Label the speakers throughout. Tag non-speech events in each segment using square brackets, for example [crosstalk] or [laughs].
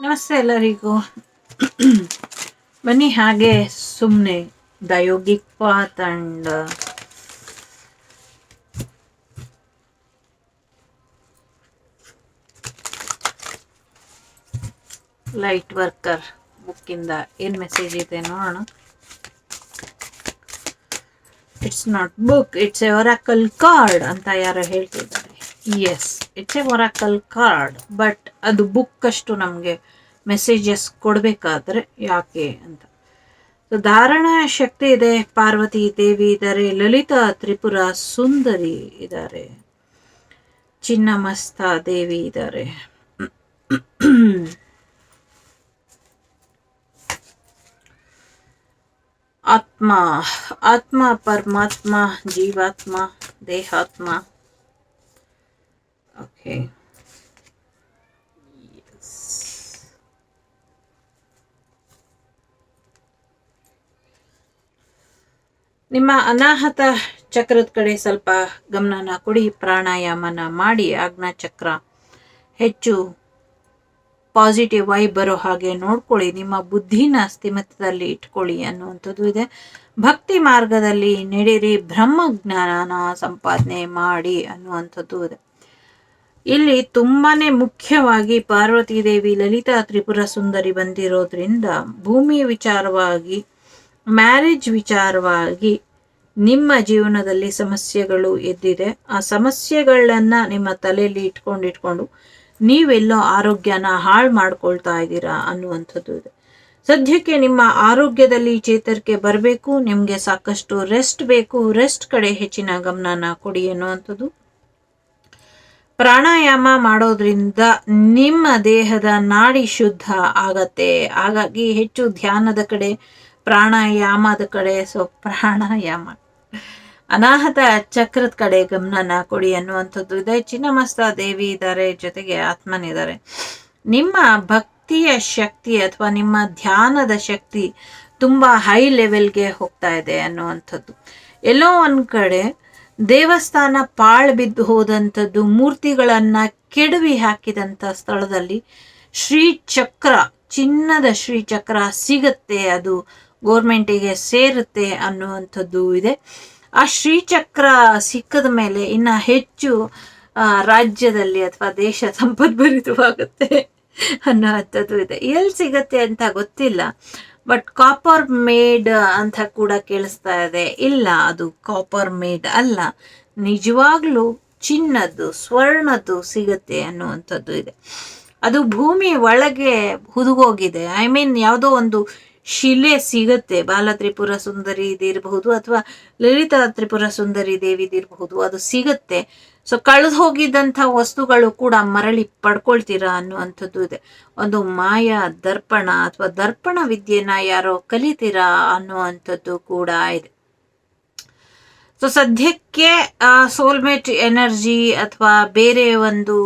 Speaker 1: ನಮಸ್ತೆ ಎಲ್ಲರಿಗೂ ಬನ್ನಿ ಹಾಗೆ ಸುಮ್ಮನೆ the yogic path and light worker ಬುಕ್ಕಿಂದ ಏನು ಮೆಸೇಜ್ ಇದೆ ನೋಡೋಣ it's not book it's a oracle card ಅಂತ ಯಾರೋ ಹೇಳ್ತಿದ್ದಾರೆ yes it's a oracle card but ಅದು ಬುಕ್ ಅಷ್ಟು ನಮಗೆ ಮೆಸೇಜಸ್ ಕೊಡಬೇಕಾದ್ರೆ ಯಾಕೆ ಅಂತ. ಸೊ ಧಾರಣಾ ಶಕ್ತಿ ಇದೆ, ಪಾರ್ವತಿ, ದೇವಿ ಇದ್ದಾರೆ, ಲಲಿತಾ, ತ್ರಿಪುರ, ಸುಂದರಿ ಇದ್ದಾರೆ. ಚಿನ್ನಮಸ್ತ, ದೇವಿ ಇದ್ದಾರೆ. ಆತ್ಮ ಆತ್ಮ, ಪರಮಾತ್ಮ, ಜೀವಾತ್ಮ, ದೇಹಾತ್ಮ. ಓಕೆ ನಿಮ್ಮ ಅನಾಹತ ಚಕ್ರದ ಕಡೆ ಸ್ವಲ್ಪ ಗಮನನ ಕೊಡಿ. ಪ್ರಾಣಾಯಾಮನ ಮಾಡಿ ಆಜ್ಞಾ ಚಕ್ರ ಹೆಚ್ಚು ಪಾಸಿಟಿವ್ ವೈಬ್ ಬರೋ ಹಾಗೆ ನೋಡ್ಕೊಳ್ಳಿ. ನಿಮ್ಮ ಬುದ್ಧಿನ ಸ್ಥಿಮಿತದಲ್ಲಿ ಇಟ್ಕೊಳ್ಳಿ ಅನ್ನುವಂಥದ್ದು ಇದೆ. ಭಕ್ತಿ ಮಾರ್ಗದಲ್ಲಿ ನಡೆಯಿರಿ ಬ್ರಹ್ಮ ಜ್ಞಾನನ ಸಂಪಾದನೆ ಮಾಡಿ ಅನ್ನುವಂಥದ್ದು ಇದೆ. ಇಲ್ಲಿ ತುಂಬಾ ಮುಖ್ಯವಾಗಿ ಪಾರ್ವತಿ ದೇವಿ ಲಲಿತಾ ತ್ರಿಪುರ ಸುಂದರಿ ಬಂದಿರೋದ್ರಿಂದ ಭೂಮಿ ವಿಚಾರವಾಗಿ ಮ್ಯಾರೇಜ್ ವಿಚಾರವಾಗಿ ನಿಮ್ಮ ಜೀವನದಲ್ಲಿ ಸಮಸ್ಯೆಗಳು ಎದ್ದಿದೆ. ಆ ಸಮಸ್ಯೆಗಳನ್ನ ನಿಮ್ಮ ತಲೆಯಲ್ಲಿ ಇಟ್ಕೊಂಡು ಇಟ್ಕೊಂಡು ನೀವೆಲ್ಲೋ ಆರೋಗ್ಯನ ಹಾಳು ಮಾಡ್ಕೊಳ್ತಾ ಇದ್ದೀರಾ ಅನ್ನುವಂಥದ್ದು ಇದೆ. ಸದ್ಯಕ್ಕೆ ನಿಮ್ಮ ಆರೋಗ್ಯದಲ್ಲಿ ಚೇತರಿಕೆ ಬರಬೇಕು, ನಿಮಗೆ ಸಾಕಷ್ಟು ರೆಸ್ಟ್ ಬೇಕು, ರೆಸ್ಟ್ ಕಡೆ ಹೆಚ್ಚಿನ ಗಮನನ ಕೊಡಿ ಅನ್ನುವಂಥದ್ದು. ಪ್ರಾಣಾಯಾಮ ಮಾಡೋದ್ರಿಂದ ನಿಮ್ಮ ದೇಹದ ನಾಡಿ ಶುದ್ಧ ಆಗತ್ತೆ. ಹಾಗಾಗಿ ಹೆಚ್ಚು ಧ್ಯಾನದ ಕಡೆ ಪ್ರಾಣಾಯಾಮದ ಕಡೆ ಸೊ ಪ್ರಾಣಾಯಾಮ. ಅನಾಹತ ಚಕ್ರದ ಕಡೆ ಗಮನನ ಕೊಡಿ ಅನ್ನುವಂಥದ್ದು ಇದೆ. ಚಿನ್ನಮಸ್ತ ದೇವಿ ಇದ್ದಾರೆ, ಜೊತೆಗೆ ಆತ್ಮನಿದ್ದಾರೆ. ನಿಮ್ಮ ಭಕ್ತಿಯ ಶಕ್ತಿ ಅಥವಾ ನಿಮ್ಮ ಧ್ಯಾನದ ಶಕ್ತಿ ತುಂಬ ಹೈ ಲೆವೆಲ್ಗೆ ಹೋಗ್ತಾ ಇದೆ ಅನ್ನುವಂಥದ್ದು. ಎಲ್ಲೋ ಒಂದು ಕಡೆ ದೇವಸ್ಥಾನ ಪಾಳು ಬಿದ್ದು ಹೋದಂಥದ್ದು, ಮೂರ್ತಿಗಳನ್ನ ಕೆಡವಿ ಹಾಕಿದಂಥ ಸ್ಥಳದಲ್ಲಿ ಶ್ರೀಚಕ್ರ, ಚಿನ್ನದ ಶ್ರೀಚಕ್ರ ಸಿಗತ್ತೆ. ಅದು ಗೋರ್ಮೆಂಟಿಗೆ ಸೇರುತ್ತೆ ಅನ್ನುವಂಥದ್ದು ಇದೆ. ಆ ಶ್ರೀಚಕ್ರ ಸಿಕ್ಕದ ಮೇಲೆ ಇನ್ನ ಹೆಚ್ಚು ರಾಜ್ಯದಲ್ಲಿ ಅಥವಾ ದೇಶ ಸಂಪದ್ಭರಿತವಾಗುತ್ತೆ ಅನ್ನುವಂಥದ್ದು ಇದೆ. ಎಲ್ಲಿ ಸಿಗತ್ತೆ ಅಂತ ಗೊತ್ತಿಲ್ಲ. ಬಟ್ ಕಾಪರ್ ಮೇಡ್ ಅಂತ ಕೂಡ ಕೇಳಿಸ್ತಾ ಇದೆ. ಇಲ್ಲ, ಅದು ಕಾಪರ್ ಮೇಡ್ ಅಲ್ಲ. ನಿಜವಾಗ್ಲೂ ಚಿನ್ನದ್ದು, ಸ್ವರ್ಣದ್ದು ಸಿಗತ್ತೆ ಅನ್ನುವಂಥದ್ದು ಇದೆ. ಅದು ಭೂಮಿ ಒಳಗೆ ಹುದುಗೋಗಿದೆ. ಐ ಮೀನ್ ಯಾವುದೋ ಒಂದು ಶಿಲೆ ಸಿಗುತ್ತೆ. ಬಾಲ ತ್ರಿಪುರ ಸುಂದರಿ ಇದಿರಬಹುದು ಅಥವಾ ಲಲಿತಾ ತ್ರಿಪುರ ಸುಂದರಿ ದೇವಿದಿರಬಹುದು ಅದು ಸಿಗತ್ತೆ. ಸೊ ಕಳೆದು ಹೋಗಿದ್ದಂಥ ವಸ್ತುಗಳು ಕೂಡ ಮರಳಿ ಪಡ್ಕೊಳ್ತೀರಾ ಅನ್ನುವಂಥದ್ದು ಇದೆ. ಒಂದು ಮಾಯ, ದರ್ಪಣ ಅಥವಾ ದರ್ಪಣ ವಿದ್ಯೆನ ಯಾರೋ ಕಲಿತೀರಾ ಅನ್ನುವಂಥದ್ದು ಕೂಡ ಇದೆ. ಸೊ ಸದ್ಯಕ್ಕೆ ಸೋಲ್ಮೇಟ್ ಎನರ್ಜಿ ಅಥವಾ ಬೇರೆ ಒಂದು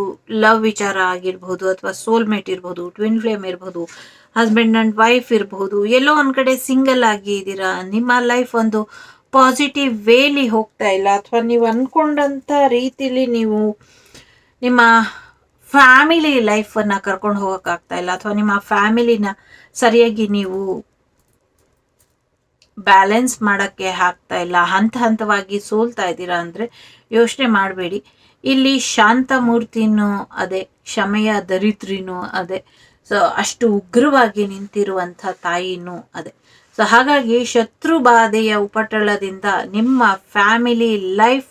Speaker 1: ಲವ್ ವಿಚಾರ ಆಗಿರ್ಬೋದು ಅಥವಾ ಸೋಲ್ಮೇಟ್ ಇರ್ಬೋದು ಟ್ವಿನ್ ಫ್ಲೇಮ್ ಇರ್ಬೋದು ಹಸ್ಬೆಂಡ್ ಅಂಡ್ ವೈಫ್ ಇರಬಹುದು ಎಲ್ಲೋ ಒಂದು ಕಡೆ ಸಿಂಗಲ್ ಆಗಿ ಇದ್ದೀರಾ, ನಿಮ್ಮ ಲೈಫ್ ಒಂದು ಪಾಸಿಟಿವ್ ವೇಲಿ ಹೋಗ್ತಾ ಇಲ್ಲ ಅಥವಾ ನೀವು ಅಂದ್ಕೊಂಡಂಥ ರೀತಿಲಿ ನೀವು ನಿಮ್ಮ ಫ್ಯಾಮಿಲಿ ಲೈಫನ್ನು ಕರ್ಕೊಂಡು ಹೋಗೋಕ್ಕಾಗ್ತಾ ಇಲ್ಲ ಅಥವಾ ನಿಮ್ಮ ಫ್ಯಾಮಿಲಿನ ಸರಿಯಾಗಿ ನೀವು ಬ್ಯಾಲೆನ್ಸ್ ಮಾಡೋಕ್ಕೆ ಆಗ್ತಾ ಇಲ್ಲ. ಹಂತ ಹಂತವಾಗಿ ಸೋಲ್ತಾ ಇದ್ದೀರಾ ಅಂದರೆ ಯೋಚನೆ ಮಾಡಬೇಡಿ. ಇಲ್ಲಿ ಶಾಂತ ಮೂರ್ತಿನೂ ಅದೇ, ಕ್ಷಮೆಯ ದರಿದ್ರಿನೂ ಅದೇ, ಸೊ ಅಷ್ಟು ಉಗ್ರವಾಗಿ ನಿಂತಿರುವಂಥ ತಾಯಿನೂ ಅದೇ. ಸೊ ಹಾಗಾಗಿ ಶತ್ರು ಬಾಧೆಯ ಉಪಟಳದಿಂದ ನಿಮ್ಮ ಫ್ಯಾಮಿಲಿ ಲೈಫ್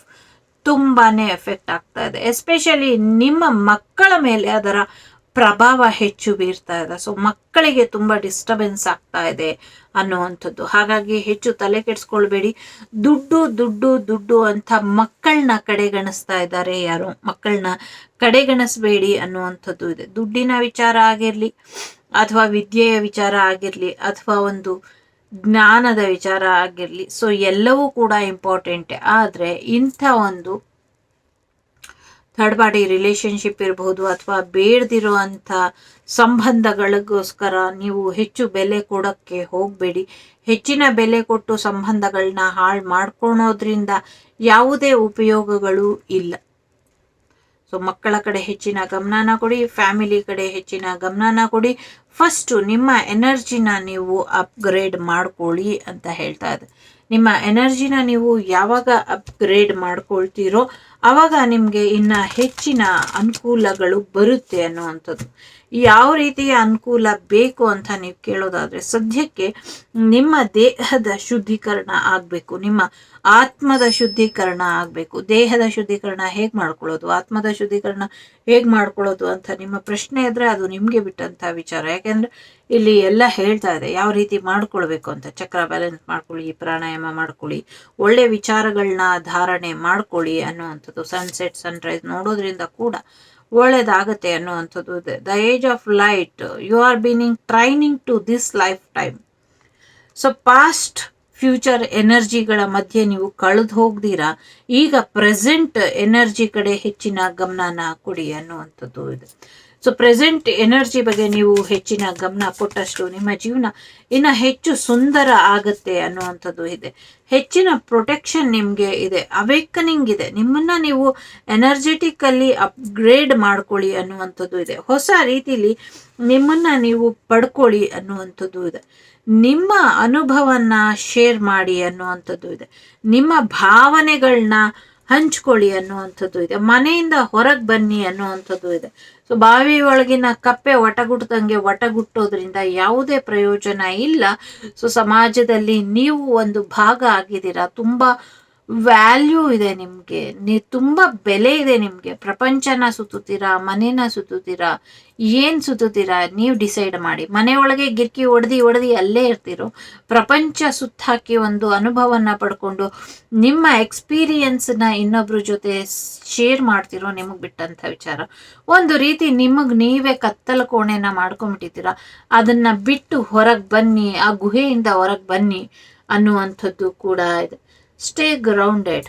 Speaker 1: ತುಂಬಾನೇ ಎಫೆಕ್ಟ್ ಆಗ್ತಾ ಇದೆ. ಎಸ್ಪೆಷಲಿ ನಿಮ್ಮ ಮಕ್ಕಳ ಮೇಲೆ ಅದರ ಪ್ರಭಾವ ಹೆಚ್ಚು ಬೀರ್ತಾ ಇದೆ. ಸೊ ಮಕ್ಕಳಿಗೆ ತುಂಬ ಡಿಸ್ಟರ್ಬೆನ್ಸ್ ಆಗ್ತಾ ಇದೆ ಅನ್ನುವಂಥದ್ದು. ಹಾಗಾಗಿ ಹೆಚ್ಚು ತಲೆ ಕೆಡಿಸ್ಕೊಳ್ಬೇಡಿ. ದುಡ್ಡು ದುಡ್ಡು ದುಡ್ಡು ಅಂತ ಮಕ್ಕಳನ್ನ ಕಡೆಗಣಿಸ್ತಾ ಇದ್ದಾರೆ ಯಾರು? ಮಕ್ಕಳನ್ನ ಕಡೆಗಣಿಸ್ಬೇಡಿ ಅನ್ನುವಂಥದ್ದು ಇದೆ. ದುಡ್ಡಿನ ವಿಚಾರ ಆಗಿರಲಿ, ಅಥವಾ ವಿದ್ಯೆಯ ವಿಚಾರ ಆಗಿರಲಿ, ಅಥವಾ ಒಂದು ಜ್ಞಾನದ ವಿಚಾರ ಆಗಿರಲಿ ಸೊ ಎಲ್ಲವೂ ಕೂಡ ಇಂಪಾರ್ಟೆಂಟ್ ಆದರೆ ಇಂಥ ಒಂದು ಥರ್ಡ್ ಪಾರ್ಟಿ ರಿಲೇಶನ್ಶಿಪ್ ಇರಬಹುದು ಅಥವಾ ಬೇಡದಿರುವಂಥ ಸಂಬಂಧಗಳಿಗೋಸ್ಕರ ನೀವು ಹೆಚ್ಚು ಬೆಲೆ ಕೊಡೋಕ್ಕೆ ಹೋಗಬೇಡಿ. ಹೆಚ್ಚಿನ ಬೆಲೆ ಕೊಟ್ಟು ಸಂಬಂಧಗಳನ್ನ ಹಾಳು ಮಾಡ್ಕೊಳೋದ್ರಿಂದ ಯಾವುದೇ ಉಪಯೋಗಗಳು ಇಲ್ಲ. ಸೊ ಮಕ್ಕಳ ಕಡೆ ಹೆಚ್ಚಿನ ಗಮನನ ಕೊಡಿ ಫ್ಯಾಮಿಲಿ ಕಡೆ ಹೆಚ್ಚಿನ ಗಮನನ ಕೊಡಿ. ಫಸ್ಟು ನಿಮ್ಮ ಎನರ್ಜಿನ ನೀವು ಅಪ್ಗ್ರೇಡ್ ಮಾಡ್ಕೊಳ್ಳಿ ಅಂತ ಹೇಳ್ತಾ ಇದೆ ನಿಮ್ಮ ಎನರ್ಜಿನ ನೀವು ಯಾವಾಗ ಅಪ್ಗ್ರೇಡ್ ಮಾಡ್ಕೊಳ್ತೀರೋ ಆವಾಗ ನಿಮಗೆ ಇನ್ನು ಹೆಚ್ಚಿನ ಅನುಕೂಲಗಳು ಬರುತ್ತೆ ಅನ್ನುವಂಥದ್ದು. ಯಾವ ರೀತಿಯ ಅನುಕೂಲ ಬೇಕು ಅಂತ ನೀವು ಕೇಳೋದಾದ್ರೆ ಸದ್ಯಕ್ಕೆ ನಿಮ್ಮ ದೇಹದ ಶುದ್ಧೀಕರಣ ಆಗಬೇಕು. ನಿಮ್ಮ ಆತ್ಮದ ಶುದ್ಧೀಕರಣ ಆಗಬೇಕು. ದೇಹದ ಶುದ್ಧೀಕರಣ ಹೇಗೆ ಮಾಡ್ಕೊಳ್ಳೋದು? ಆತ್ಮದ ಶುದ್ಧೀಕರಣ ಹೇಗೆ ಮಾಡ್ಕೊಳ್ಳೋದು ಅಂತ ನಿಮ್ಮ ಪ್ರಶ್ನೆ ಇದ್ರೆ ಅದು ನಿಮಗೆ ಬಿಟ್ಟಂತ ವಿಚಾರ. ಯಾಕೆಂದ್ರೆ ಇಲ್ಲಿ ಎಲ್ಲ ಹೇಳ್ತಾ ಇದೆ, ಯಾವ ರೀತಿ ಮಾಡ್ಕೊಳ್ಬೇಕು ಅಂತ. ಚಕ್ರ ಬ್ಯಾಲೆನ್ಸ್ ಮಾಡ್ಕೊಳ್ಳಿ, ಪ್ರಾಣಾಯಾಮ ಮಾಡ್ಕೊಳ್ಳಿ, ಒಳ್ಳೆ ವಿಚಾರಗಳನ್ನ ಧಾರಣೆ ಮಾಡ್ಕೊಳ್ಳಿ ಅನ್ನುವಂಥದ್ದು. ಸನ್ಸೆಟ್ ಸನ್ರೈಸ್ ನೋಡೋದ್ರಿಂದ ಕೂಡ ಒಳ್ಳೇದಾಗತ್ತೆ ಅನ್ನುವಂಥದ್ದು ಇದೆ. The age of light you are being training to this life time so past future ಎನರ್ಜಿಗಳ ಮಧ್ಯೆ ನೀವು ಕಳೆದು ಹೋಗ್ದಿರಾ, ಈಗ ಪ್ರೆಸೆಂಟ್ ಎನರ್ಜಿ ಕಡೆ ಹೆಚ್ಚಿನ ಗಮನನ ಕೊಡಿ ಅನ್ನುವಂಥದ್ದು ಇದೆ. ಸೊ ಪ್ರೆಸೆಂಟ್ ಎನರ್ಜಿ ಬಗ್ಗೆ ನೀವು ಹೆಚ್ಚಿನ ಗಮನ ಕೊಟ್ಟಷ್ಟು ನಿಮ್ಮ ಜೀವನ ಇನ್ನು ಹೆಚ್ಚು ಸುಂದರ ಆಗತ್ತೆ ಅನ್ನುವಂಥದ್ದು ಇದೆ. ಹೆಚ್ಚಿನ ಪ್ರೊಟೆಕ್ಷನ್ ನಿಮಗೆ ಇದೆ. ಅವೇಕನಿಂಗ್ ಇದೆ. ನಿಮ್ಮನ್ನ ನೀವು ಎನರ್ಜೆಟಿಕಲ್ಲಿ ಅಪ್ಗ್ರೇಡ್ ಮಾಡ್ಕೊಳ್ಳಿ ಅನ್ನುವಂಥದ್ದು ಇದೆ. ಹೊಸ ರೀತಿಲಿ ನಿಮ್ಮನ್ನ ನೀವು ಪಡ್ಕೊಳ್ಳಿ ಅನ್ನುವಂಥದ್ದು ಇದೆ. ನಿಮ್ಮ ಅನುಭವನ ಶೇರ್ ಮಾಡಿ ಅನ್ನುವಂಥದ್ದು ಇದೆ. ನಿಮ್ಮ ಭಾವನೆಗಳನ್ನ ಹಂಚ್ಕೊಳ್ಳಿ ಅನ್ನುವಂಥದ್ದು ಇದೆ. ಮನೆಯಿಂದ ಹೊರಗೆ ಬನ್ನಿ ಅನ್ನುವಂಥದ್ದು ಇದೆ. ಸೊ ಬಾವಿ ಒಳಗಿನ ಕಪ್ಪೆ ಒಟಗುಟ್ಟದಂಗೆ ಒಟಗುಟ್ಟೋದ್ರಿಂದ ಯಾವುದೇ ಪ್ರಯೋಜನ ಇಲ್ಲ. ಸೊ ಸಮಾಜದಲ್ಲಿ ನೀವು ಒಂದು ಭಾಗ ಆಗಿದ್ದೀರಾ. ತುಂಬ ವ್ಯಾಲ್ಯೂ ಇದೆ ನಿಮಗೆ. ನೀ ತುಂಬ ಬೆಲೆ ಇದೆ ನಿಮಗೆ. ಪ್ರಪಂಚನ ಸುತ್ತುತ್ತೀರಾ, ಮನೇನ ಸುತ್ತುತ್ತೀರಾ, ಏನು ಸುತ್ತುತ್ತೀರಾ, ನೀವು ಡಿಸೈಡ್ ಮಾಡಿ. ಮನೆಯೊಳಗೆ ಗಿರ್ಕಿ ಒಡೆದಿ ಒಡೆದಿ ಅಲ್ಲೇ ಇರ್ತಿರೋ, ಪ್ರಪಂಚ ಸುತ್ತಾಕಿ ಒಂದು ಅನುಭವನ ಪಡ್ಕೊಂಡು ನಿಮ್ಮ ಎಕ್ಸ್ಪೀರಿಯನ್ಸ್ನ ಇನ್ನೊಬ್ರ ಜೊತೆ ಶೇರ್ ಮಾಡ್ತಿರೋ ನಿಮಗೆ ಬಿಟ್ಟಂಥ ವಿಚಾರ. ಒಂದು ರೀತಿ ನಿಮಗೆ ನೀವೇ ಕತ್ತಲ ಕೋಣೆನ ಮಾಡ್ಕೊಂಬಿಟ್ಟಿದ್ದೀರಾ. ಅದನ್ನು ಬಿಟ್ಟು ಹೊರಗೆ ಬನ್ನಿ, ಆ ಗುಹೆಯಿಂದ ಹೊರಗೆ ಬನ್ನಿ ಅನ್ನುವಂಥದ್ದು ಕೂಡ ಇದೆ. ಸ್ಟೇ ಗ್ರೌಂಡೆಡ್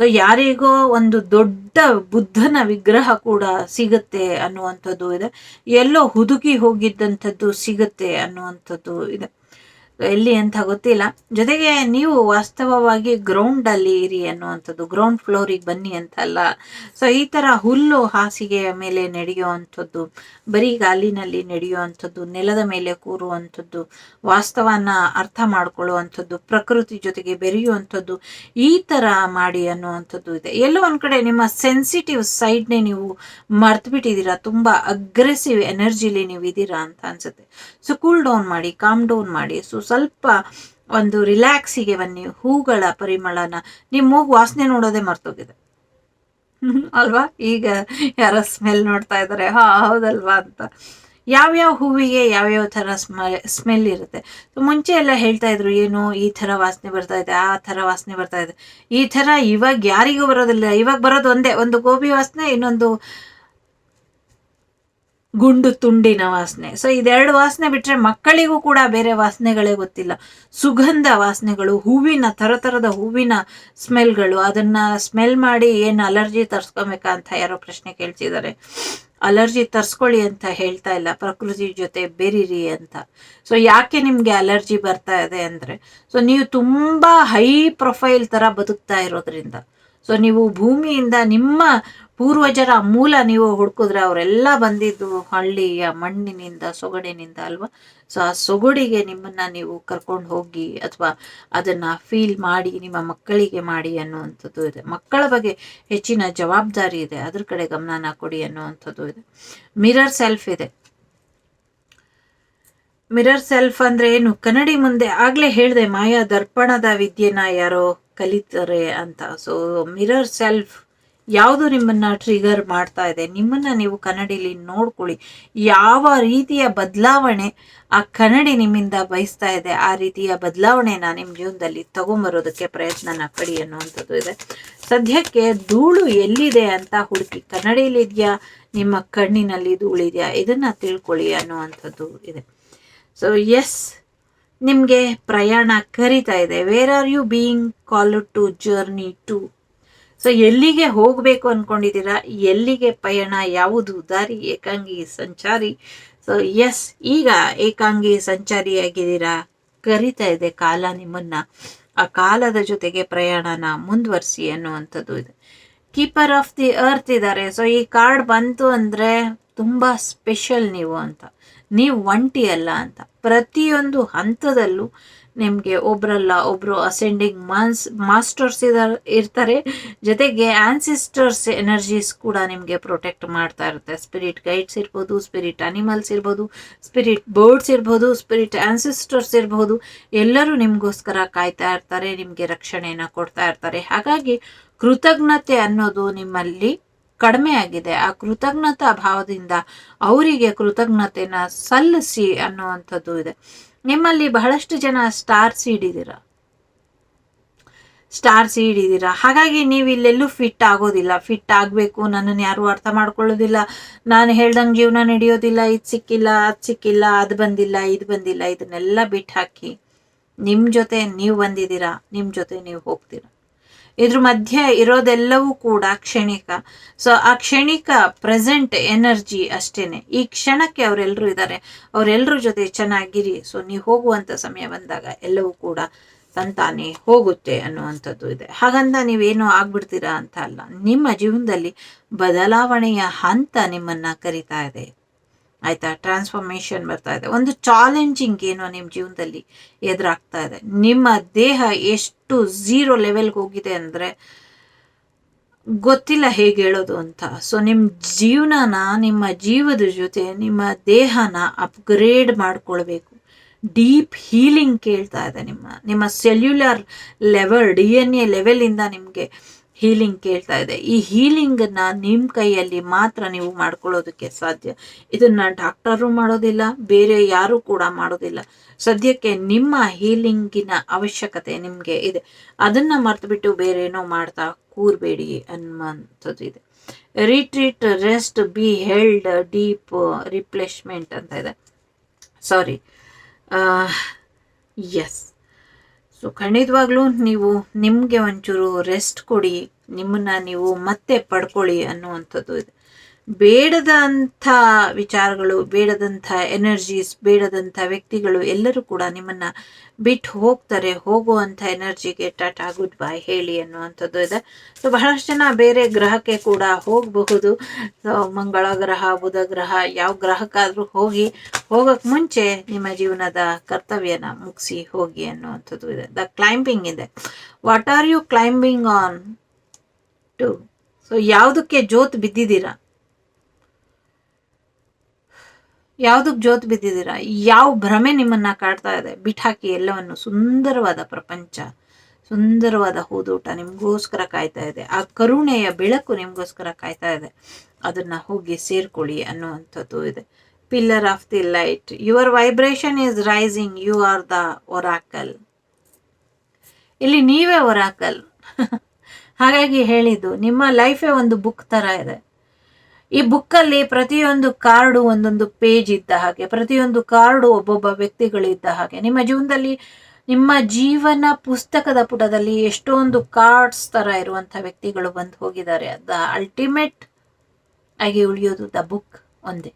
Speaker 1: ಸೊ ಯಾರಿಗೋ ಒಂದು ದೊಡ್ಡ ಬುದ್ಧನ ವಿಗ್ರಹ ಕೂಡ ಸಿಗುತ್ತೆ ಅನ್ನುವಂಥದ್ದು ಇದೆ. ಎಲ್ಲೋ ಹುದುಗಿ ಹೋಗಿದ್ದಂಥದ್ದು ಸಿಗುತ್ತೆ ಅನ್ನುವಂಥದ್ದು ಇದೆ. ಎಲ್ಲಿ ಅಂತ ಗೊತ್ತಿಲ್ಲ. ಜೊತೆಗೆ ನೀವು ವಾಸ್ತವವಾಗಿ ಗ್ರೌಂಡ್ ಅಲ್ಲಿ ಇರಿ ಅನ್ನುವಂಥದ್ದು ಗ್ರೌಂಡ್ ಫ್ಲೋರಿಗೆ ಬನ್ನಿ ಅಂತಲ್ಲ ಸೊ ಈ ತರ ಹುಲ್ಲು ಹಾಸಿಗೆಯ ಮೇಲೆ ನಡೆಯುವಂಥದ್ದು, ಬರೀ ಗಾಲಿನಲ್ಲಿ ನಡೆಯುವಂಥದ್ದು, ನೆಲದ ಮೇಲೆ ಕೂರುವಂಥದ್ದು, ವಾಸ್ತವನ ಅರ್ಥ ಮಾಡ್ಕೊಳ್ಳುವಂಥದ್ದು, ಪ್ರಕೃತಿ ಜೊತೆಗೆ ಬೆರೆಯುವಂಥದ್ದು, ಈ ತರ ಮಾಡಿ ಅನ್ನುವಂಥದ್ದು ಇದೆ. ಎಲ್ಲೋ ಒಂದ್ ಕಡೆ ನಿಮ್ಮ ಸೆನ್ಸಿಟಿವ್ ಸೈಡ್ನೇ ನೀವು ಮರ್ತು ಬಿಟ್ಟಿದ್ದೀರಾ, ತುಂಬಾ ಅಗ್ರೆಸಿವ್ ಎನರ್ಜಿಲಿ ನೀವು ಇದ್ದೀರಾ ಅಂತ ಅನ್ಸುತ್ತೆ. ಸೊ ಕೂಲ್ ಡೌನ್ ಮಾಡಿ ಕಾಮ್ ಡೌನ್ ಮಾಡಿ ಸೊ ಸ್ವಲ್ಪ ಒಂದು ರಿಲ್ಯಾಕ್ಸಿಗೆ ಬನ್ನಿ, ಹೂಗಳ ಪರಿಮಳನ. ನಿಮ್ಮ ಮೂಗು ವಾಸನೆ ನೋಡೋದೇ ಮರ್ತೋಗಿದೆ. [laughs] ಅಲ್ವಾ? ಈಗ ಯಾರ ಸ್ಮೆಲ್ ನೋಡ್ತಾ ಇದ್ದಾರೆ ಹಾ, ಹೌದಲ್ವಾ ಅಂತ. ಯಾವ್ಯಾವ ಹೂವಿಗೆ ಯಾವ್ಯಾವ ಥರ ಸ್ಮೆಲ್ ಸ್ಮೆಲ್ ಇರುತ್ತೆ? ಮುಂಚೆ ಎಲ್ಲ ಹೇಳ್ತಾ ಇದ್ರು, ಏನು ಈ ಥರ ವಾಸನೆ ಬರ್ತಾ ಇದೆ, ಆ ಥರ ವಾಸನೆ ಬರ್ತಾ ಇದೆ. ಈ ಥರ ಇವಾಗ ಯಾರಿಗೂ ಬರೋದಿಲ್ಲ. ಇವಾಗ ಬರೋದು ಒಂದೇ, ಒಂದು ಗೋಬಿ ವಾಸನೆ, ಇನ್ನೊಂದು ಗುಂಡು ತುಂಡಿನ ವಾಸನೆ. ಸೊ ಇದೆರಡು ವಾಸನೆ ಬಿಟ್ರೆ ಮಕ್ಕಳಿಗೂ ಕೂಡ ಬೇರೆ ವಾಸನೆಗಳೇ ಗೊತ್ತಿಲ್ಲ. ಸುಗಂಧ ವಾಸನೆಗಳು, ಹೂವಿನ ಥರದ ಹೂವಿನ ಸ್ಮೆಲ್ಗಳು, ಅದನ್ನ ಸ್ಮೆಲ್ ಮಾಡಿ ಏನು ಅಲರ್ಜಿ ತರಿಸ್ಕೊಬೇಕಾ ಅಂತ ಯಾರೋ ಪ್ರಶ್ನೆ ಕೇಳ್ತಿದ್ದಾರೆ. ಅಲರ್ಜಿ ತರ್ಸ್ಕೊಳ್ಳಿ ಅಂತ ಹೇಳ್ತಾ ಇಲ್ಲ. ಪ್ರಕೃತಿ ಜೊತೆ ಬೆರೀರಿ ಅಂತ. ಸೊ ಯಾಕೆ ನಿಮಗೆ ಅಲರ್ಜಿ ಬರ್ತಾ ಇದೆ ಅಂದರೆ ಸೊ ನೀವು ತುಂಬ ಹೈ ಪ್ರೊಫೈಲ್ ಥರ ಬದುಕ್ತಾ ಇರೋದ್ರಿಂದ. ಸೊ ನೀವು ಭೂಮಿಯಿಂದ ನಿಮ್ಮ ಪೂರ್ವಜರ ಮೂಲ ನೀವು ಹುಡುಕಿದ್ರೆ ಅವರೆಲ್ಲ ಬಂದಿದ್ದು ಹಳ್ಳಿಯ ಮಣ್ಣಿನಿಂದ, ಸೊಗಡಿನಿಂದ ಅಲ್ವಾ? ಸೊ ಆ ಸೊಗಡಿಗೆ ನಿಮ್ಮನ್ನ ನೀವು ಕರ್ಕೊಂಡು ಹೋಗಿ ಅಥವಾ ಅದನ್ನ ಫೀಲ್ ಮಾಡಿ, ನಿಮ್ಮ ಮಕ್ಕಳಿಗೆ ಮಾಡಿ ಅನ್ನುವಂಥದ್ದು ಇದೆ. ಮಕ್ಕಳ ಬಗ್ಗೆ ಹೆಚ್ಚಿನ ಜವಾಬ್ದಾರಿ ಇದೆ. ಅದ್ರ ಕಡೆ ಗಮನನ ಕೊಡಿ ಅನ್ನುವಂಥದ್ದು ಇದೆ. ಮಿರರ್ ಸೆಲ್ಫ್ ಇದೆ. ಮಿರರ್ ಸೆಲ್ಫ್ ಅಂದ್ರೆ ಏನು? ಕನ್ನಡಿ ಮುಂದೆ ಆಗ್ಲೇ ಹೇಳಿದೆ, ಮಾಯಾ ದರ್ಪಣದ ವಿದ್ಯೆನ ಯಾರೋ ಕಲಿತಾರೆ ಅಂತ. ಸೊ ಮಿರರ್ ಸೆಲ್ಫ್ ಯಾವುದು ನಿಮ್ಮನ್ನ ಟ್ರಿಗರ್ ಮಾಡ್ತಾ ಇದೆ? ನಿಮ್ಮನ್ನ ನೀವು ಕನ್ನಡಿಲಿ ನೋಡ್ಕೊಳ್ಳಿ. ಯಾವ ರೀತಿಯ ಬದಲಾವಣೆ ಆ ಕನ್ನಡಿ ನಿಮ್ಮಿಂದ ಬಯಸ್ತಾ ಇದೆ, ಆ ರೀತಿಯ ಬದಲಾವಣೆನ ನಿಮ್ಮ ಜೀವನದಲ್ಲಿ ತಗೊಂಬರೋದಕ್ಕೆ ಪ್ರಯತ್ನನ ಪಡಿ ಅನ್ನುವಂಥದ್ದು ಇದೆ. ಸದ್ಯಕ್ಕೆ ಧೂಳು ಎಲ್ಲಿದೆ ಅಂತ ಹುಡುಕಿ ಕನ್ನಡಿಲಿದೆಯಾ ನಿಮ್ಮ ಕಣ್ಣಿನಲ್ಲಿ ಧೂಳಿದೆಯಾ ಇದನ್ನ ತಿಳ್ಕೊಳ್ಳಿ ಅನ್ನುವಂಥದ್ದು ಇದೆ. ಸೊ ಎಸ್ ನಿಮಗೆ ಪ್ರಯಾಣ ಕರಿತಾ ಇದೆ. Where are you being call to journey to so ಎಲ್ಲಿಗೆ ಹೋಗಬೇಕು ಅಂದ್ಕೊಂಡಿದ್ದೀರಾ ಎಲ್ಲಿಗೆ ಪಯಣ? ಯಾವುದು ದಾರಿ? ಏಕಾಂಗಿ ಸಂಚಾರಿ? ಸೊ ಎಸ್ ಈಗ ಏಕಾಂಗಿ ಸಂಚಾರಿಯಾಗಿದ್ದೀರಾ ಕರಿತಾ ಇದೆ ಕಾಲ ನಿಮ್ಮನ್ನ. ಆ ಕಾಲದ ಜೊತೆಗೆ ಪ್ರಯಾಣನ ಮುಂದುವರಿಸಿ ಅನ್ನುವಂಥದ್ದು ಇದೆ. ಕೀಪರ್ ಆಫ್ ದಿ ಅರ್ತ್ ಇದ್ದಾರೆ. ಸೊ ಈ ಕಾರ್ಡ್ ಬಂತು ಅಂದರೆ ತುಂಬ ಸ್ಪೆಷಲ್ ನೀವು ಅಂತ. ನೀವು ಒಂಟಿ ಅಲ್ಲ ಅಂತ. ಪ್ರತಿಯೊಂದು ಹಂತದಲ್ಲೂ ನಿಮಗೆ ಒಬ್ರಲ್ಲ ಒಬ್ಬರು ಅಸೆಂಡಿಂಗ್ ಮಾನ್ಸ್ ಮಾಸ್ಟರ್ಸ್ ಇದಾರೆ ಇರ್ತಾರೆ. ಜೊತೆಗೆ ಆನ್ಸಿಸ್ಟರ್ಸ್ ಎನರ್ಜೀಸ್ ಕೂಡ ನಿಮಗೆ ಪ್ರೊಟೆಕ್ಟ್ ಮಾಡ್ತಾ ಇರುತ್ತೆ. ಸ್ಪಿರಿಟ್ ಗೈಡ್ಸ್ ಇರ್ಬೋದು ಸ್ಪಿರಿಟ್ ಅನಿಮಲ್ಸ್ ಇರ್ಬೋದು ಸ್ಪಿರಿಟ್ ಬರ್ಡ್ಸ್ ಇರ್ಬೋದು ಸ್ಪಿರಿಟ್ ಆನ್ಸಿಸ್ಟರ್ಸ್ ಇರ್ಬೋದು. ಎಲ್ಲರೂ ನಿಮಗೋಸ್ಕರ ಕಾಯ್ತಾ ಇರ್ತಾರೆ, ನಿಮಗೆ ರಕ್ಷಣೆಯನ್ನು ಕೊಡ್ತಾ ಇರ್ತಾರೆ. ಹಾಗಾಗಿ ಕೃತಜ್ಞತೆ ಅನ್ನೋದು ನಿಮ್ಮಲ್ಲಿ ಕಡಿಮೆ ಆಗಿದೆ. ಆ ಕೃತಜ್ಞತಾ ಭಾವದಿಂದ ಅವರಿಗೆ ಕೃತಜ್ಞತೆನ ಸಲ್ಲಿಸಿ ಅನ್ನುವಂಥದ್ದು ಇದೆ. ನಿಮ್ಮಲ್ಲಿ ಬಹಳಷ್ಟು ಜನ ಸ್ಟಾರ್ ಸೀಡ್ ಇದ್ದೀರ? ಸ್ಟಾರ್ ಸೀಡ್ ಇದ್ದೀರ? ಹಾಗಾಗಿ ನೀವು ಇಲ್ಲೆಲ್ಲೂ ಫಿಟ್ ಆಗೋದಿಲ್ಲ. ಫಿಟ್ ಆಗಬೇಕು. ನನ್ನನ್ನು ಯಾರು ಅರ್ಥ ಮಾಡ್ಕೊಳ್ಳೋದಿಲ್ಲ. ನಾನು ಹೇಳ್ದಂಗೆ ಜೀವನ ನಡೆಯೋದಿಲ್ಲ. ಇದು ಸಿಕ್ಕಿಲ್ಲ, ಅದು ಸಿಕ್ಕಿಲ್ಲ, ಅದು ಬಂದಿಲ್ಲ, ಇದು ಬಂದಿಲ್ಲ. ಇದನ್ನೆಲ್ಲ ಬಿಟ್ಟು ಹಾಕಿ ನಿಮ್ಮ ಜೊತೆ ನೀವು ಬಂದಿದ್ದೀರಾ? ನಿಮ್ಮ ಜೊತೆ ನೀವು ಹೋಗ್ತೀರಾ? ಇದ್ರ ಮಧ್ಯೆ ಇರೋದೆಲ್ಲವೂ ಕೂಡ ಕ್ಷಣಿಕ. ಸೊ ಆ ಕ್ಷಣಿಕ ಪ್ರೆಸೆಂಟ್ ಎನರ್ಜಿ ಅಷ್ಟೇನೆ. ಈ ಕ್ಷಣಕ್ಕೆ ಅವರೆಲ್ಲರೂ ಇದ್ದಾರೆ ಅವರೆಲ್ಲರ ಜೊತೆ ಚೆನ್ನಾಗಿರಿ. ಸೊ ನೀವು ಹೋಗುವಂಥ ಸಮಯ ಬಂದಾಗ ಎಲ್ಲವೂ ಕೂಡ ತಂತಾನೆ ಹೋಗುತ್ತೆ ಅನ್ನುವಂಥದ್ದು ಇದೆ. ಹಾಗಂತ ನೀವೇನು ಆಗ್ಬಿಡ್ತೀರಾ ಅಂತ ಅಲ್ಲ. ನಿಮ್ಮ ಜೀವನದಲ್ಲಿ ಬದಲಾವಣೆಯ ಹಂತ ನಿಮ್ಮನ್ನ ಕರಿತಾ ಇದೆ. ಆಯ್ತಾ? ಟ್ರಾನ್ಸ್ಫಾರ್ಮೇಶನ್ ಬರ್ತಾ ಇದೆ. ಒಂದು ಚಾಲೆಂಜಿಂಗ್ ಏನೋ ನಿಮ್ಮ ಜೀವನದಲ್ಲಿ ಎದುರಾಗ್ತಾ ಇದೆ. ನಿಮ್ಮ ದೇಹ ಎಷ್ಟು ಝೀರೋ ಲೆವೆಲ್ಗೆ ಹೋಗಿದೆ ಅಂದರೆ ಗೊತ್ತಿಲ್ಲ ಹೇಗೆ ಹೇಳೋದು ಅಂತ. ಸೊ ನಿಮ್ಮ ಜೀವನನ, ನಿಮ್ಮ ಜೀವದ ಜೊತೆ ನಿಮ್ಮ ದೇಹನ ಅಪ್ಗ್ರೇಡ್ ಮಾಡ್ಕೊಳ್ಬೇಕು. ಡೀಪ್ ಹೀಲಿಂಗ್ ಕೇಳ್ತಾ ಇದೆ ನಿಮ್ಮ ನಿಮ್ಮ cellular level D N A ಲೆವೆಲಿಂದ ನಿಮಗೆ ಹೀಲಿಂಗ್ ಕೇಳ್ತಾ ಇದೆ. ಈ ಹೀಲಿಂಗನ್ನ ನಿಮ್ಮ ಕೈಯಲ್ಲಿ ಮಾತ್ರ ನೀವು ಮಾಡ್ಕೊಳ್ಳೋದಕ್ಕೆ ಸಾಧ್ಯ. ಇದನ್ನ ಡಾಕ್ಟರು ಮಾಡೋದಿಲ್ಲ, ಬೇರೆ ಯಾರು ಕೂಡ ಮಾಡೋದಿಲ್ಲ. ಸದ್ಯಕ್ಕೆ ನಿಮ್ಮ ಹೀಲಿಂಗಿನ ಅವಶ್ಯಕತೆ ನಿಮಗೆ ಇದೆ. ಅದನ್ನ ಮರೆತುಬಿಟ್ಟು ಬೇರೆ ಏನೋ ಮಾಡ್ತಾ ಕೂರ್ಬೇಡಿ ಅನ್ನುವಂಥದ್ದು ಇದೆ. Retreat rest be held deep replacement ಅಂತ ಇದೆ. ಸಾರಿ ಎಸ್ ಸೊ ಖಂಡಿತವಾಗ್ಲೂ ನೀವು ನಿಮಗೆ ಒಂಚೂರು ರೆಸ್ಟ್ ಕೊಡಿ. ನಿಮ್ಮನ್ನ ನೀವು ಮತ್ತೆ ಪಡ್ಕೊಳ್ಳಿ ಅನ್ನುವಂಥದ್ದು ಇದೆ. ಬೇಡದಂಥ ವಿಚಾರಗಳು, ಬೇಡದಂಥ ಎನರ್ಜೀಸ್ ಬೇಡದಂಥ ವ್ಯಕ್ತಿಗಳು ಎಲ್ಲರೂ ಕೂಡ ನಿಮ್ಮನ್ನು ಬಿಟ್ಟು ಹೋಗ್ತಾರೆ. ಹೋಗುವಂಥ ಎನರ್ಜಿಗೆ ಟಾಟಾ ಗುಡ್ ಬಾಯ್ ಹೇಳಿ ಅನ್ನುವಂಥದ್ದು ಇದೆ. ಸೊ ಬಹಳಷ್ಟು ಜನ ಬೇರೆ ಗ್ರಹಕ್ಕೆ ಕೂಡ ಹೋಗಬಹುದು. ಸೊ ಮಂಗಳ ಗ್ರಹ ಬುಧ ಗ್ರಹ ಯಾವ ಗ್ರಹಕ್ಕಾದರೂ ಹೋಗಿ ಹೋಗೋಕ್ಕೆ ಮುಂಚೆ ನಿಮ್ಮ ಜೀವನದ ಕರ್ತವ್ಯನ ಮುಗಿಸಿ ಹೋಗಿ ಅನ್ನುವಂಥದ್ದು ಇದೆ. ದ ಕ್ಲೈಂಬಿಂಗ್ ಇದೆ. What are you climbing on to so ಯಾವುದಕ್ಕೆ ಜೋತ್ ಬಿದ್ದಿದ್ದೀರಾ? ಯಾವುದಕ್ಕೆ ಜೋತ್ ಬಿದ್ದಿದ್ದೀರಾ? ಯಾವ ಭ್ರಮೆ ನಿಮ್ಮನ್ನ ಕಾಡ್ತಾ ಇದೆ? ಬಿಟ್ಟಾಕಿ ಎಲ್ಲವನ್ನು ಸುಂದರವಾದ ಪ್ರಪಂಚ, ಸುಂದರವಾದ ಹೂದೋಟ ನಿಮಗೋಸ್ಕರ ಕಾಯ್ತಾ ಇದೆ. ಆ ಕರುಣೆಯ ಬೆಳಕು ನಿಮಗೋಸ್ಕರ ಕಾಯ್ತಾ ಇದೆ. ಅದನ್ನ ಹೋಗಿ ಸೇರ್ಕೊಳ್ಳಿ ಅನ್ನುವಂಥದ್ದು ಇದೆ. Pillar of the light your vibration is rising you are the oracle ಇಲ್ಲಿ ನೀವೇ ಒರಾಕಲ್ [laughs] ಹಾಗಾಗಿ ಹೇಳಿದ್ದು, ನಿಮ್ಮ ಲೈಫೇ ಒಂದು ಬುಕ್ ತರ ಇದೆ. ಈ ಬುಕ್ಕಲ್ಲಿ ಪ್ರತಿಯೊಂದು ಕಾರ್ಡು ಒಂದೊಂದು ಪೇಜ್ ಇದ್ದ ಹಾಗೆ, ಪ್ರತಿಯೊಂದು ಕಾರ್ಡು ಒಬ್ಬೊಬ್ಬ ವ್ಯಕ್ತಿಗಳಿದ್ದ ಹಾಗೆ. ನಿಮ್ಮ ಜೀವನದಲ್ಲಿ, ನಿಮ್ಮ ಜೀವನ ಪುಸ್ತಕದ ಪುಟದಲ್ಲಿ ಎಷ್ಟೊಂದು ಕಾರ್ಡ್ಸ್ ತರ ಇರುವಂಥ ವ್ಯಕ್ತಿಗಳು ಬಂದು ಹೋಗಿದ್ದಾರೆ. ದ ಅಲ್ಟಿಮೇಟ್ ಆಗಿ ಉಳಿಯೋದು ದ ಬುಕ್ ಒಂದೇ.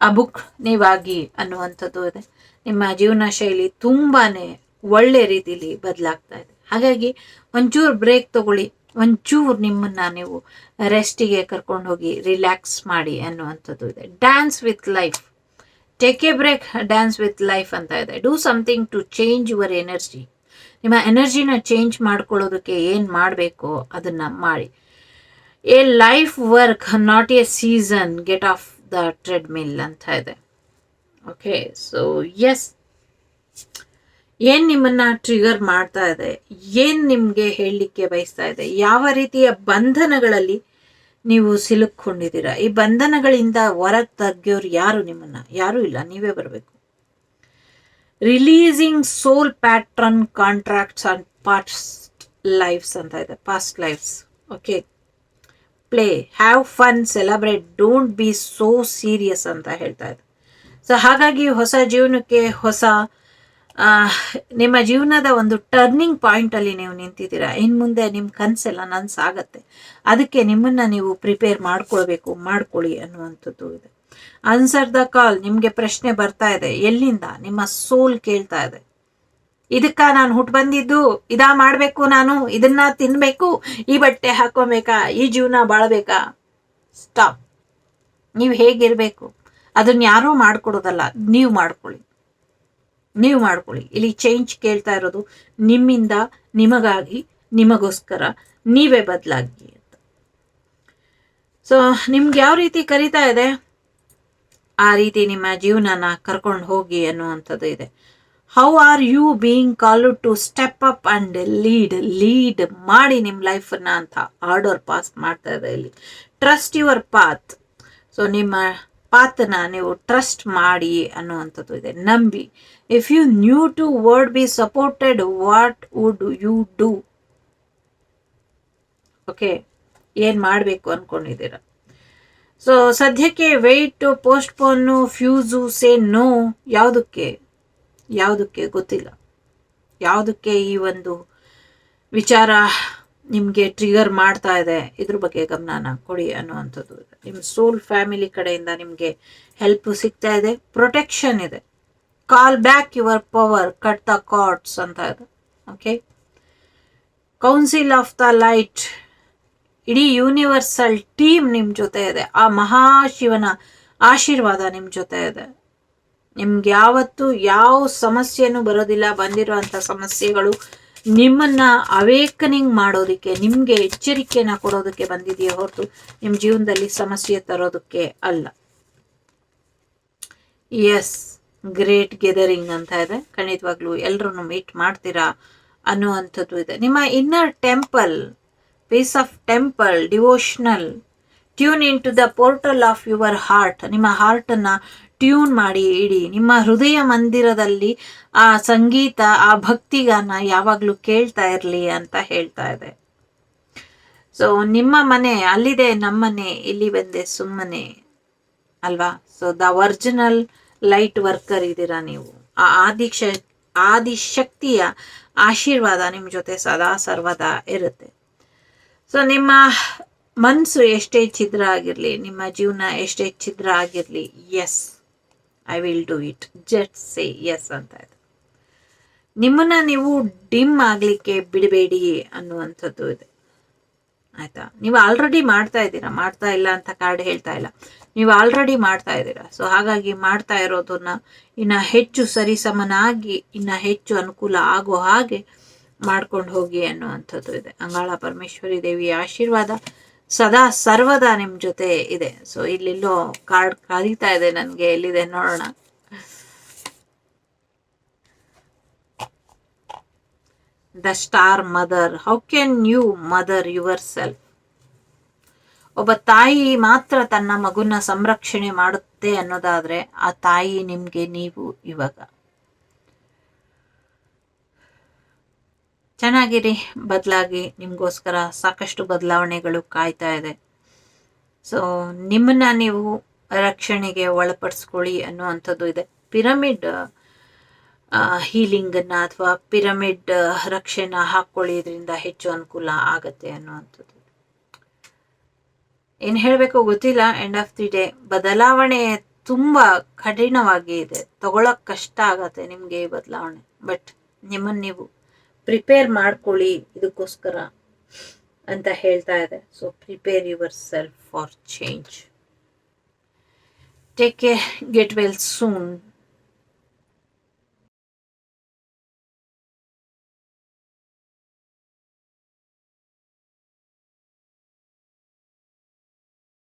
Speaker 1: ಆ ಬುಕ್ ನೀವಾಗಿ ಅನ್ನುವಂಥದ್ದು ಇದೆ. ನಿಮ್ಮ ಜೀವನ ಶೈಲಿ ತುಂಬಾನೇ ಒಳ್ಳೆ ರೀತಿಲಿ ಬದಲಾಗ್ತಾ ಇದೆ. ಹಾಗಾಗಿ ಒಂಚೂರು ಬ್ರೇಕ್ ತಗೊಳ್ಳಿ. ಒಂಚೂರು ನಿಮ್ಮನ್ನು ನೀವು ರೆಸ್ಟಿಗೆ ಕರ್ಕೊಂಡು ಹೋಗಿ ರಿಲ್ಯಾಕ್ಸ್ ಮಾಡಿ ಅನ್ನುವಂಥದ್ದು ಇದೆ. Dance with life take a break dance with life ಅಂತ ಇದೆ. Do something to change your energy ನಿಮ್ಮ ಎನರ್ಜಿನ ಚೇಂಜ್ ಮಾಡ್ಕೊಳ್ಳೋದಕ್ಕೆ ಏನು ಮಾಡಬೇಕೋ ಅದನ್ನು ಮಾಡಿ. A life work not a season get off the treadmill ಅಂತ ಇದೆ. ಓಕೆ ಸೊ ಎಸ್ ಏನ್ ನಿಮ್ಮನ್ನ ಟ್ರಿಗರ್ ಮಾಡ್ತಾ ಇದೆ? ಏನ್ ನಿಮಗೆ ಹೇಳಲಿಕ್ಕೆ ಬಯಸ್ತಾ ಇದೆ? ಯಾವ ರೀತಿಯ ಬಂಧನಗಳಲ್ಲಿ ನೀವು ಸಿಲುಕೊಂಡಿದ್ದೀರಾ ಈ ಬಂಧನಗಳಿಂದ ಹೊರಗೆ ತಗ್ಗಿಯೋರು ಯಾರು ನಿಮ್ಮನ್ನ? ಯಾರು ಇಲ್ಲ, ನೀವೇ ಬರಬೇಕು. Releasing soul pattern contracts and past lives ಅಂತ ಇದೆ. Past lives okay play have fun celebrate don't be so serious ಅಂತ ಹೇಳ್ತಾ ಇದೆ. ಸೊ ಹಾಗಾಗಿ ಹೊಸ ಜೀವನಕ್ಕೆ ಹೊಸ ನಿಮ್ಮ ಜೀವನದ ಒಂದು ಟರ್ನಿಂಗ್ ಪಾಯಿಂಟಲ್ಲಿ ನೀವು ನಿಂತಿದ್ದೀರಾ? ಇನ್ನು ಮುಂದೆ ನಿಮ್ಮ ಕನಸೆಲ್ಲ ನನಸಾಗತ್ತೆ ಅದಕ್ಕೆ ನಿಮ್ಮನ್ನು ನೀವು ಪ್ರಿಪೇರ್ ಮಾಡ್ಕೊಳ್ಬೇಕು, ಮಾಡ್ಕೊಳ್ಳಿ ಅನ್ನುವಂಥದ್ದು ಇದೆ. ಆನ್ಸರ್ ದ ಕಾಲ್ ನಿಮಗೆ ಪ್ರಶ್ನೆ ಬರ್ತಾ ಇದೆ. ಎಲ್ಲಿಂದ? ನಿಮ್ಮ ಸೋಲ್ ಕೇಳ್ತಾ ಇದೆ. ಇದಕ್ಕ ನಾನು ಹುಟ್ಟು ಬಂದಿದ್ದು, ಇದಾ ಮಾಡಬೇಕು ನಾನು, ಇದನ್ನ ತಿನ್ಬೇಕು, ಈ ಬಟ್ಟೆ ಹಾಕೋಬೇಕಾ, ಈ ಜೀವನ ಬಾಳ್ಬೇಕಾ? ಸ್ಟಾಪ್ ನೀವು ಹೇಗಿರಬೇಕು? ಅದನ್ನ ಯಾರೂ ಮಾಡ್ಕೊಡೋದಲ್ಲ. ನೀವು ಮಾಡ್ಕೊಳ್ಳಿ. ನೀವು ಮಾಡ್ಕೊಳ್ಳಿ. ಇಲ್ಲಿ ಚೇಂಜ್ ಕೇಳ್ತಾ ಇರೋದು ನಿಮ್ಮಿಂದ ನಿಮಗಾಗಿ, ನಿಮಗೋಸ್ಕರ ನೀವೇ ಬದಲಾಗಿ ಅಂತ. ಸೊ ನಿಮ್ಗೆ ಯಾವ ರೀತಿ ಕರಿತಾ ಇದೆ? ಆ ರೀತಿ ನಿಮ್ಮ ಜೀವನನ ಕರ್ಕೊಂಡು ಹೋಗಿ ಅನ್ನುವಂಥದ್ದು ಇದೆ. How are you being call to step up and lead lead ಮಾಡಿ ನಿಮ್ಮ ಲೈಫನ್ನ ಅಂತ ಆರ್ಡರ್ ಪಾಸ್ ಮಾಡ್ತಾ ಇದೆ ಇಲ್ಲಿ. ಟ್ರಸ್ಟ್ ಯುವರ್ ಪಾತ್ ಸೊ ನಿಮ್ಮ ಪಾತನ ನೀವು ಟ್ರಸ್ಟ್ ಮಾಡಿ ಅನ್ನುವಂಥದ್ದು ಇದೆ. ನಂಬಿ. If you knew to word be supported what would you do okay ಏನು ಮಾಡಬೇಕು ಅಂದ್ಕೊಂಡಿದ್ದೀರ ಸೊ ಸದ್ಯಕ್ಕೆ wait postpone fuse say no ಯಾವುದಕ್ಕೆ? ಯಾವುದಕ್ಕೆ ಗೊತ್ತಿಲ್ಲ. ಯಾವುದಕ್ಕೆ ಈ ಒಂದು ವಿಚಾರ ನಿಮಗೆ ಟ್ರಿಗರ್ ಮಾಡ್ತಾ ಇದೆ? ಇದ್ರ ಬಗ್ಗೆ ಗಮನನ ಕೊಡಿ ಅನ್ನುವಂಥದ್ದು. ನಿಮ್ಮ ಸೋಲ್ ಫ್ಯಾಮಿಲಿ ಕಡೆಯಿಂದ ನಿಮಗೆ ಹೆಲ್ಪ್ ಸಿಗ್ತಾ ಇದೆ. ಪ್ರೊಟೆಕ್ಷನ್ ಇದೆ. Call back your power cut the cords ಅಂತ ಇದೆ. Okay council of the light ಇಡೀ ಯೂನಿವರ್ಸಲ್ ಟೀಮ್ ನಿಮ್ಮ ಜೊತೆ ಇದೆ. ಆ ಮಹಾಶಿವನ ಆಶೀರ್ವಾದ ನಿಮ್ಮ ಜೊತೆ ಇದೆ. ನಿಮ್ಗೆ ಯಾವತ್ತು ಯಾವ ಸಮಸ್ಯೆನೂ ಬರೋದಿಲ್ಲ. ಬಂದಿರುವಂಥ ಸಮಸ್ಯೆಗಳು ನಿಮ್ಮನ್ನ ಅವೇಕನಿಂಗ್ ಮಾಡೋದಕ್ಕೆ, ನಿಮಗೆ ಎಚ್ಚರಿಕೆಯನ್ನು ಕೊಡೋದಕ್ಕೆ ಬಂದಿದೆಯೇ ಹೊರತು ನಿಮ್ಮ ಜೀವನದಲ್ಲಿ ಸಮಸ್ಯೆ ತರೋದಕ್ಕೆ ಅಲ್ಲ. ಎಸ್ ಗ್ರೇಟ್ ಗೆದರಿಂಗ್ ಅಂತ ಇದೆ. ಖಂಡಿತವಾಗ್ಲೂ ಎಲ್ಲರೂ ಮೀಟ್ ಮಾಡ್ತೀರಾ ಅನ್ನುವಂಥದ್ದು ಇದೆ. ನಿಮ್ಮ inner temple peace of temple devotional tune in to the portal of your heart ನಿಮ್ಮ ಹಾರ್ಟನ್ನು ಟ್ಯೂನ್ ಮಾಡಿ ಇಡಿ. ನಿಮ್ಮ ಹೃದಯ ಮಂದಿರದಲ್ಲಿ ಆ ಸಂಗೀತ, ಆ ಭಕ್ತಿಗಾನ ಯಾವಾಗಲೂ ಕೇಳ್ತಾ ಇರಲಿ ಅಂತ ಹೇಳ್ತಾ ಇದೆ. ಸೊ ನಿಮ್ಮ ಮನೆ ಅಲ್ಲಿದೆ ನಮ್ಮನೆ ಇಲ್ಲಿ ಬಂದೆ, ಸುಮ್ಮನೆ, ಅಲ್ವಾ? So the original light worker ಇದ್ದೀರಾ ನೀವು. ಆ ಆದಿಶ ಆದಿಶಕ್ತಿಯ ಆಶೀರ್ವಾದ ನಿಮ್ಮ ಜೊತೆ ಸದಾ ಸರ್ವದಾ ಇರುತ್ತೆ. ಸೊ ನಿಮ್ಮ ಮನಸ್ಸು ಎಷ್ಟೇ ಛಿದ್ರ ಆಗಿರಲಿ, ನಿಮ್ಮ ಜೀವನ ಎಷ್ಟೇ ಛಿದ್ರ ಆಗಿರಲಿ yes I will do it just say yes ಅಂತ ಇದೆ ನಿಮ್ಮನ್ನ ನೀವು ಡಿಮ್ ಆಗಲಿಕ್ಕೆ ಬಿಡಬೇಡಿ ಅನ್ನುವಂಥದ್ದು ಇದೆ. ಆಯ್ತಾ? ನೀವು ಆಲ್ರೆಡಿ ಮಾಡ್ತಾ ಇದ್ದೀರಾ? ಮಾಡ್ತಾ ಇಲ್ಲ ಅಂತ ಕಾರ್ಡ್ ಹೇಳ್ತಾ ಇಲ್ಲ. ನೀವು ಆಲ್ರೆಡಿ ಮಾಡ್ತಾ ಇದ್ದೀರಾ? ಸೊ ಹಾಗಾಗಿ ಮಾಡ್ತಾ ಇರೋದನ್ನ ಇನ್ನ ಹೆಚ್ಚು ಸರಿಸಮನಾಗಿ, ಇನ್ನ ಹೆಚ್ಚು ಅನುಕೂಲ ಆಗೋ ಹಾಗೆ ಮಾಡ್ಕೊಂಡು ಹೋಗಿ ಅನ್ನುವಂಥದ್ದು ಇದೆ. ಅಂಗಾಳ ಪರಮೇಶ್ವರಿ ದೇವಿಯ ಆಶೀರ್ವಾದ. ಸದಾ ಸರ್ವದಾ ನಿಮ್ಮ ಜೊತೆ ಇದೆ. ಸೊ ಇಲ್ಲೆಲ್ಲೋ ಕಾರ್ಡ್ ಕರೀತಾ ಇದೆ ನನಗೆ, ಎಲ್ಲಿದೆ ನೋಡೋಣ. The star mother how can you mother yourself ಒಬ್ಬ ತಾಯಿ ಮಾತ್ರ ತನ್ನ ಮಗುನ ಸಂರಕ್ಷಣೆ ಮಾಡುತ್ತೆ ಅನ್ನೋದಾದ್ರೆ, ಆ ತಾಯಿ ನಿಮ್ಗೆ ನೀವು ಇವಾಗ. ಚೆನ್ನಾಗಿರಿ. ಬದಲಾಗಿ ನಿಮಗೋಸ್ಕರ ಸಾಕಷ್ಟು ಬದಲಾವಣೆಗಳು ಕಾಯ್ತಾ ಇದೆ. ಸೊ ನಿಮ್ಮನ್ನ ನೀವು ರಕ್ಷಣೆಗೆ ಒಳಪಡಿಸ್ಕೊಳ್ಳಿ ಅನ್ನುವಂಥದ್ದು ಇದೆ. ಪಿರಮಿಡ್ ಹೀಲಿಂಗನ್ನು ಅಥವಾ ಪಿರಮಿಡ್ ರಕ್ಷೆನ ಹಾಕ್ಕೊಳ್ಳಿ ಇದರಿಂದ ಹೆಚ್ಚು ಅನುಕೂಲ ಆಗತ್ತೆ ಅನ್ನುವಂಥದ್ದು. ಏನು ಹೇಳಬೇಕು ಗೊತ್ತಿಲ್ಲ. ಎಂಡ್ ಆಫ್ ದಿ ಡೇ ಬದಲಾವಣೆ ತುಂಬ ಕಠಿಣವಾಗಿ ಇದೆ. ತಗೊಳಕ್ ಕಷ್ಟ ಆಗತ್ತೆ ನಿಮಗೆ ಈ ಬದಲಾವಣೆ. ಬಟ್ ನಿಮ್ಮನ್ನು ನೀವು ಪ್ರಿಪೇರ್ ಮಾಡ್ಕೊಳ್ಳಿ ಇದಕ್ಕೋಸ್ಕರ ಅಂತ ಹೇಳ್ತಾ ಇದೆ. So prepare yourself for change take care get well soon